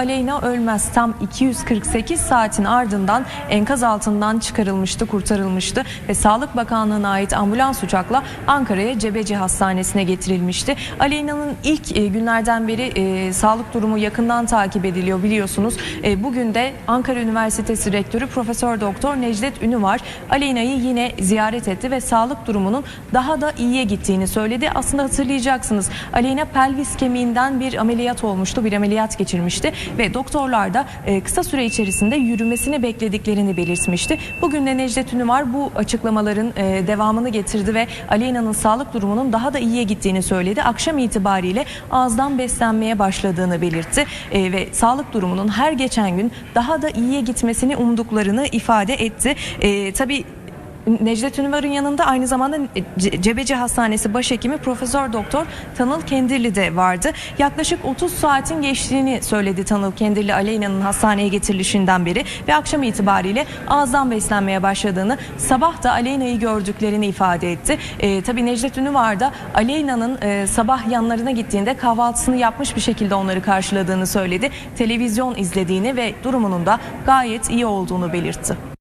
Aleyna Ölmez tam 248 saatin ardından enkaz altından çıkarılmıştı, kurtarılmıştı ve Sağlık Bakanlığı'na ait ambulans uçakla Ankara'ya Cebeci Hastanesi'ne getirilmişti. Aleyna'nın ilk e, günlerden beri e, sağlık durumu yakından takip ediliyor biliyorsunuz. E, bugün de Ankara Üniversitesi Rektörü Profesör Doktor Necdet Ünü var. Aleyna'yı yine ziyaret etti ve sağlık durumunun daha da iyiye gittiğini söyledi. Aslında hatırlayacaksınız Aleyna pelvis kemiğinden bir ameliyat olmuştu, bir ameliyat geçirmişti ve doktorlar da e, kısa süre içerisinde yürümesini beklediklerini belirtmişti. Bugün de Necdet Ünüvar bu açıklamaların e, devamını getirdi ve Aleyna'nın sağlık durumunun daha da iyiye gittiğini söyledi. Akşam itibariyle ağızdan beslenmeye başladığını belirtti E, ve sağlık durumunun her geçen gün daha da iyiye gitmesini umduklarını ifade etti. E, tabii Necdet Ünüvar'ın yanında aynı zamanda Ce- Cebeci Hastanesi Başhekimi Profesör Doktor Tanıl Kendirli de vardı. Yaklaşık 30 saatin geçtiğini söyledi Tanıl Kendirli Aleyna'nın hastaneye getirilişinden beri ve akşam itibariyle ağızdan beslenmeye başladığını, sabah da Aleyna'yı gördüklerini ifade etti. Ee, tabii Necdet Ünüvar da Aleyna'nın e, sabah yanlarına gittiğinde kahvaltısını yapmış bir şekilde onları karşıladığını söyledi. Televizyon izlediğini ve durumunun da gayet iyi olduğunu belirtti.